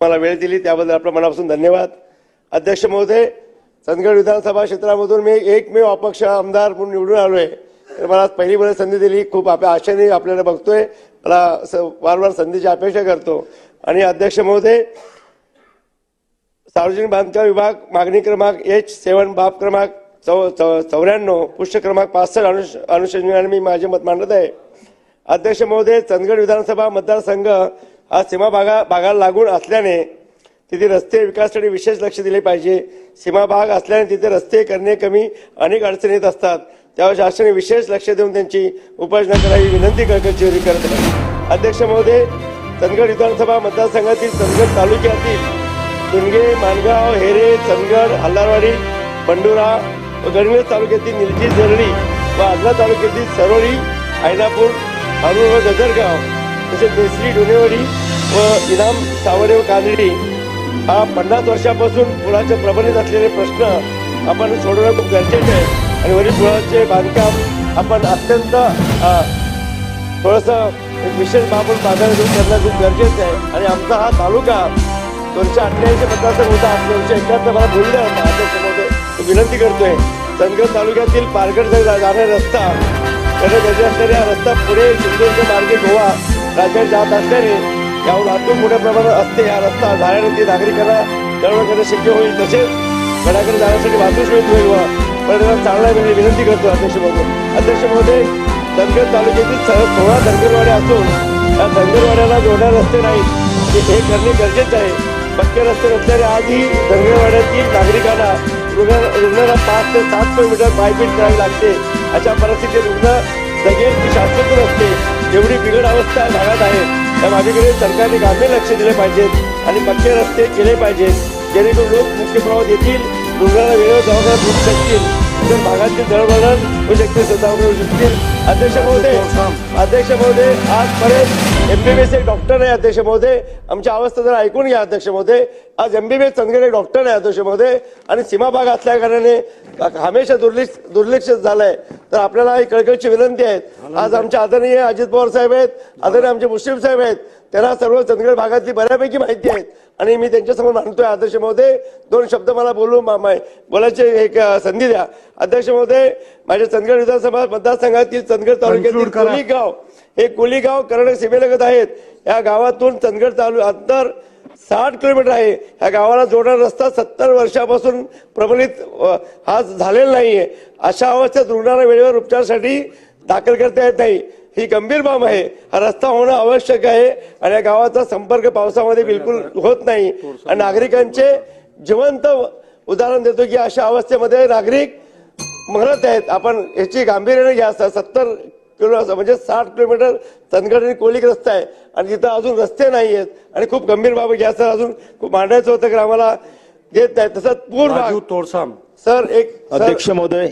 मला वेळ दिली त्याबद्दल आपल्या मनापासून धन्यवाद. अध्यक्ष महोदय चंदगड विधानसभा क्षेत्रामधून मी एकमेव अपक्ष आमदार म्हणून निवडून आहे तर मला पहिली वेळ संधी दिली. खूप आपल्या आशेने आपल्याला बघतोय. मला वारंवार संधीची अपेक्षा करतो. आणि अध्यक्ष महोदय सार्वजनिक बांधकाम विभाग मागणी क्रमांक एच सेवन बाब क्रमांक चौ चौ चौऱ्याण्णव पृष्ठ क्रमांक पासष्ट अनुष अनुषंगाने मी माझे मत मांडत आहे. अध्यक्ष महोदय चंदगड विधानसभा मतदारसंघ हा सीमा भागा भागाला लागून असल्याने तिथे रस्ते विकासासाठी विशेष लक्ष दिले पाहिजे. सीमा भाग असल्याने तिथे रस्ते करणे कमी अनेक अडचणी येत असतात. त्यावर शासनाने विशेष लक्ष देऊन त्यांची उपाययोजना करावी विनंती कचेरी करत आहे. अध्यक्ष महोदय चंदगड विधानसभा मतदारसंघातील चंदगड तालुक्यातील दुनगे मानगाव हेरे चंदगड हल्लारवाडी बंडुरा व गडहिंग्लज तालुक्यातील निलजी झरणी व आजला तालुक्यातील सरोळी आयनापूर अरुण व गजरगाव तसेच दुसरी डोनेवरी व इनाम सावरेव कानडी हा पन्नास वर्षापासून पुलाचे प्रबलित असलेले प्रश्न आपण सोडवणं खूप गरजेचे आहे. आणि वरील पुलाचे बांधकाम आपण अत्यंत थोडंसं विशेष बाबून बाजार प्राधान्य करणं खूप गरजेचं आहे. आणि आमचा हा तालुका दोनशे अठ्ठ्याऐंशी मतदारसंघ होता. दोनशे एकाहत्तर मला बोलले होता अध्यक्षामध्ये विनंती करतोय चंदगड तालुक्यातील पारगड जाणारा रस्ता त्याने गरजे असलेल्या रस्ता पुढे सिंधुदुर्ग मार्गे गोवा राज्यात जात असल्याने यावर वाहतूक मोठ्या प्रमाणात असते. हा रस्ता झाल्यानंतर नागरिकांना दळण करणे शक्य होईल. तसेच गडाकडे जाण्यासाठी वाहतूक सुविधा होईल व परिणाम चालना मिळेल. विनंती करतो अध्यक्ष महोदय अध्यक्ष महोदय धनगर तालुक्यातील सोळा धनगरवाड्या असून या धनगरवाड्याला जोडणार रस्ते नाहीत. हे हे करणे गरजेचं आहे. पक्के रस्ते नसल्याने आजही धनगरवाड्यातील नागरिकांना रुग्ण रुग्णाला पाच ते सात किलोमीटर पायपीट करावी लागते. अशा परिस्थितीत रुग्ण जगेल ती शाश्वत असते. एवढी बिघड अवस्था या भागात आहे. त्या माझ्याकडे सरकारने गांभीर लक्ष दिले पाहिजेत आणि पक्के रस्ते केले पाहिजेत. जेणेकरून लोक मुख्य प्रवाहात येतील रुग्णाला वेळेवर दवाखान्यात होऊ शकतील. तर भागातील दळणवळण होऊ शकते स्वतःवर होऊ शकतील अध्यक्ष महोदय अध्यक्ष महोदय आजपर्यंत एमबीबीएस एक डॉक्टर आहे अध्यक्ष महोदय. आमची अवस्था जर ऐकून घ्या अध्यक्ष महोदय. आज एमबीबीएस चंदगड एक डॉक्टर आहे अध्यक्ष महोदय. आणि सीमा भाग असल्या कारणाने हमेशा दुर्लक्ष दुर्लक्ष झालंय. तर आपल्याला ही कळकळीची विनंती आहे आज आमचे आदरणीय अजित पवार साहेब आहेत आदरणीय आमचे मुस्लिम साहेब आहेत. त्यांना सर्व चंदगड भागातली बऱ्यापैकी माहिती आहेत. आणि मी त्यांच्यासमोर मांडतोय. अध्यक्ष महोदय दोन शब्द मला बोलू बोलायचे एक संधी द्या. अध्यक्ष महोदय माझ्या चंदगड विधानसभा मतदारसंघातील चंदगड तालुक्यातील कोली गाव हे कोली गाव कर्नाटक सीमेलगत आहेत. या गावातून चंदगड तालु अंतर साठ किलोमीटर आहे. ह्या गावाला जोडणारा रस्ता सत्तर वर्षापासून प्रबलित हा झालेला नाहीये. अशा अवस्थेत रुग्णाला वेळेवर उपचारासाठी दाखल करता येत नाही. ही गंभीर बाब आहे. हा रस्ता होणं आवश्यक आहे आणि या गावाचा संपर्क पावसामध्ये बिलकुल होत नाही. आणि नागरिकांचे जिवंत उदाहरण देतो की अशा अवस्थेमध्ये नागरिक मरत आहेत. आपण याची गांभीर्याने घ्या. सत्तर किलो म्हणजे साठ किलोमीटर चंदगड आणि कोलिक रस्ता आहे. आणि तिथं अजून रस्ते नाही आहेत. आणि खूप गंभीर बाब घ्या सर अजून खूप मांडायचं होतं. की आम्हाला देत नाही. तसंच पूर भाग. राजू तोडसाम. सर एक अध्यक्ष महोदय